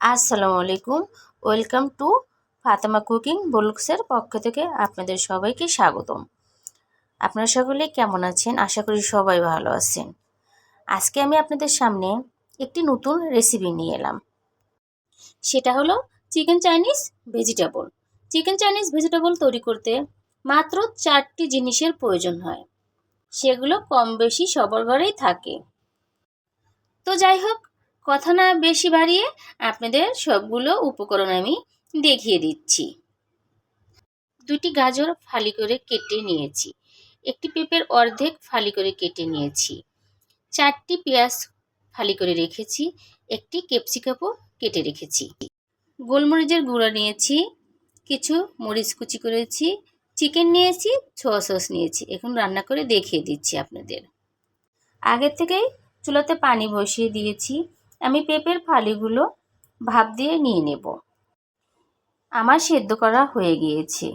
আসসালামু আলাইকুম। Welcome to Fatema cooking বুলুক্সের পক্ষ থেকে আপনাদের সবাইকে স্বাগতম। আপনারা সকলে কেমন আছেন? আশা করি সবাই ভালো আছেন। আজকে আমি আপনাদের সামনে একটি নতুন রেসিপি নিয়ে এলাম। সেটা হলো chicken Chinese vegetable chicken Chinese vegetable তৈরি করতে মাত্র চারটি জিনিসের প্রয়োজন হয়। সেগুলো কম বেশি সবার ঘরেই থাকে। তো যাই হোক কথা না বেশি বাড়িয়ে আপনাদের সবগুলো উপকরণ আমি দেখিয়ে দিচ্ছি। দুটি গাজর ফালি করে কেটে নিয়েছি। একটি পেঁপের অর্ধেক ফালি করে কেটে নিয়েছি। চারটি পেঁয়াজ ফালি করে রেখেছি। একটি ক্যাপসিকাপও কেটে রেখেছি। গোলমরিচের গুঁড়া নিয়েছি। কিছু মরিচ কুচি করেছি। চিকেন নিয়েছি। ছোয়া সস নিয়েছি। এখন রান্না করে দেখিয়ে দিচ্ছি আপনাদের। আগের থেকেই চুলাতে পানি বসিয়ে দিয়েছি। আমি পেঁপের ফালিগুলো ভাপ দিয়ে নিয়ে নেব। আমার সেদ্ধ করা হয়ে গিয়েছে।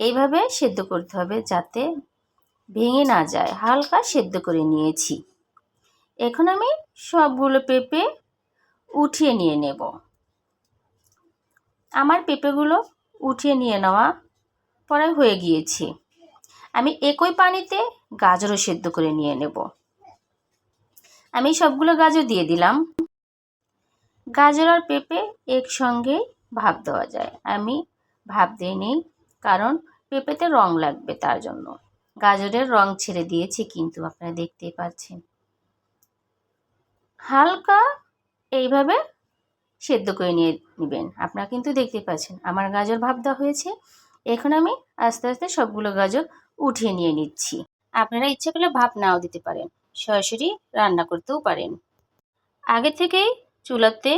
এইভাবে সেদ্ধ করতে হবে যাতে ভেঙে না যায়। হালকা সেদ্ধ করে নিয়েছি। এখন আমি সবগুলো পেঁপে উঠিয়ে নিয়ে নেব। আমার পেঁপেগুলো উঠিয়ে নিয়ে নেওয়া পরে হয়ে গিয়েছে। আমি একই পানিতে গাজরও সেদ্ধ করে নিয়ে নেব। আমি সবগুলো গাজর দিয়ে দিলাম। গাজর আর পেঁপে একসঙ্গে ভাপ দেওয়া যায়। আমি ভাপ দিয়ে নিই, কারণ পেঁপেতে রং লাগবে তার জন্য। গাজরের রং ছেড়ে দিয়েছি কিন্তু আপনারা দেখতেই পাচ্ছেন। হালকা এইভাবে সেদ্ধ করে নিয়ে নেবেন। আপনারা কিন্তু দেখতে পাচ্ছেন আমার গাজর ভাপ দেওয়া হয়েছে। এখন আমি আস্তে আস্তে সবগুলো গাজর উঠিয়ে নিয়ে নিচ্ছি। আপনারা ইচ্ছে করলে ভাপ নাও দিতে পারেন, সরাসরি রান্না করতেও পারেন। আগে থেকেই চুলাতে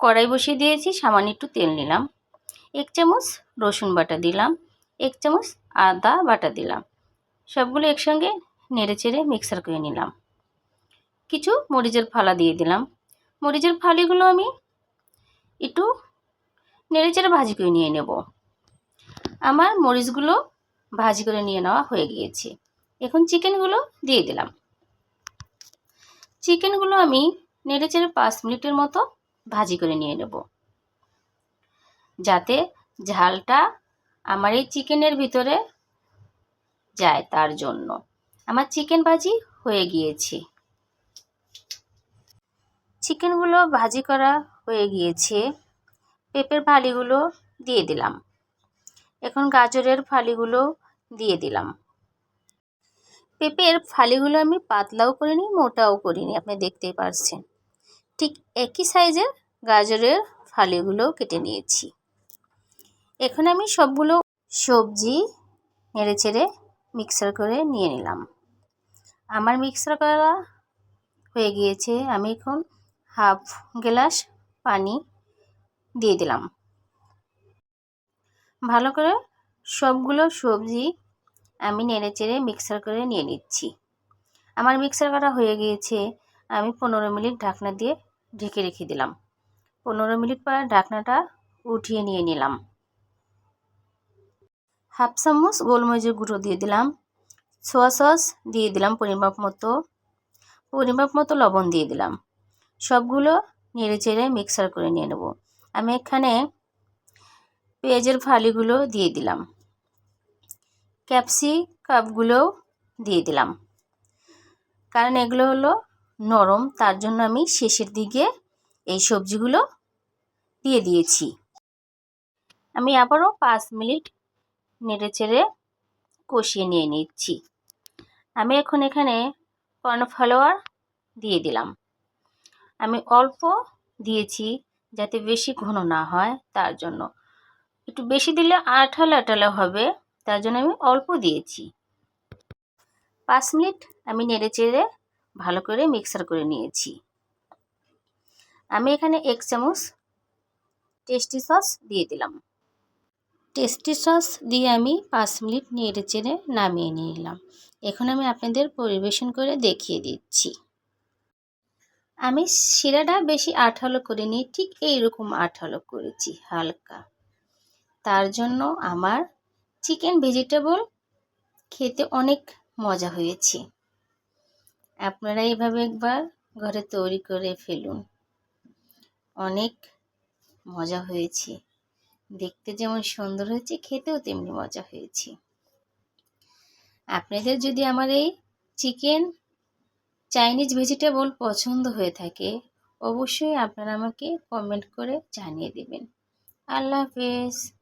কড়াই বসিয়ে দিয়েছি, সামান্য একটু তেল নিলাম। এক চামচ রসুন বাটা দিলাম, এক চামচ আদা বাটা দিলাম। সবগুলো একসঙ্গে নেড়ে চেড়ে মিক্সার করে নিলাম। কিছু মরিচের ফালা দিয়ে দিলাম। মরিচের ফালিগুলো আমি একটু নেড়ে চেড়ে ভাজি করে নিয়ে নেব। আমার মরিচগুলো ভাজি করে নিয়ে নেওয়া হয়ে গিয়েছে। এখন চিকেনগুলো দিয়ে দিলাম। চিকেনগুলো আমি নেড়ে চেড়ে পাঁচ মিনিটের মতো ভাজি করে নিয়ে নেব। যাতে ঝালটা আমার এই চিকেনের ভিতরে যায় তার জন্য। আমার চিকেন ভাজি হয়ে গিয়েছে। চিকেনগুলো ভাজি করা হয়ে গিয়েছে। পেঁপের ফালিগুলো দিয়ে দিলাম। এখন গাজরের ফালিগুলো দিয়ে দিলাম। পেঁপের ফালিগুলো আমি পাতলাও করিনি, মোটাও করিনি, আপনি দেখতেই পারছেন। ঠিক একই সাইজের গাজরের ফালিগুলো কেটে নিয়েছি। এখন আমি সবগুলো সবজি নেড়ে চেড়ে মিক্সার করে নিয়ে নিলাম। আমার মিক্সার করা হয়ে গিয়েছে। আমি এখন হাফ গ্লাস পানি দিয়ে দিলাম। ভালো করে সবগুলো সবজি আমি নেড়ে চেড়ে মিক্সার করে নিয়ে নিচ্ছি। আমার মিক্সার করা হয়ে গিয়েছে। আমি পনেরো মিনিট ঢাকনা দিয়ে ঢেকে রেখে দিলাম। পনেরো মিনিট পর ঢাকনাটা উঠিয়ে নিয়ে নিলাম। হাফ চামচ গোলমরিচের গুঁড়ো দিয়ে দিলাম। সোয়া সস দিয়ে দিলাম পরিমাপ মতো। পরিমাপ মতো লবণ দিয়ে দিলাম। সবগুলো নেড়ে চেড়ে মিক্সার করে নিয়ে নেব। আমি এখানে পেঁয়াজের ফালিগুলো দিয়ে দিলাম। ক্যাপসিকাপগুলোও দিয়ে দিলাম। কারণ এগুলো হলো নরম, তার জন্য আমি শেষের দিকে এই সবজিগুলো দিয়ে দিয়েছি। আমি আবারও পাঁচ মিনিট নেড়ে চেড়ে কষিয়ে নিয়ে নিচ্ছি। আমি এখন এখানে কর্নফ্লাওয়ার দিয়ে দিলাম। আমি অল্প দিয়েছি যাতে বেশি ঘন না হয় তার জন্য। একটু বেশি দিলে আঠালো আঠালো হবে, তার জন্য আমি অল্প দিয়েছি। পাঁচ মিনিট আমি নেড়ে চেড়ে ভালো করে মিক্সার করে নিয়েছি। আমি এখানে এক চামচ টেস্টি সস দিয়ে দিলাম। টেস্টি সস দিয়ে আমি পাঁচ মিনিট নেড়ে চেড়ে নামিয়ে নিলাম। এখন আমি আপনাদের পরিবেশন করে দেখিয়ে দিচ্ছি। আমি শিরাটা বেশি আঠালো করিনি ঠিক এইরকম আঠালো করেছি, হালকা। তার জন্য আমার চিকেন ভেজিটেবল খেতে অনেক মজা হয়েছে। আপনারা এইভাবে একবার ঘরে তৈরি করে ফেলুন। অনেক মজা হয়েছে। দেখতে যেমন সুন্দর হয়েছে, খেতেও তেমনি মজা হয়েছে। আপনাদের যদি আমার এই চিকেন চাইনিজ ভেজিটেবল পছন্দ হয়ে থাকে, অবশ্যই আপনারা আমাকে কমেন্ট করে জানিয়ে দেবেন। আল্লাহ হাফেজ।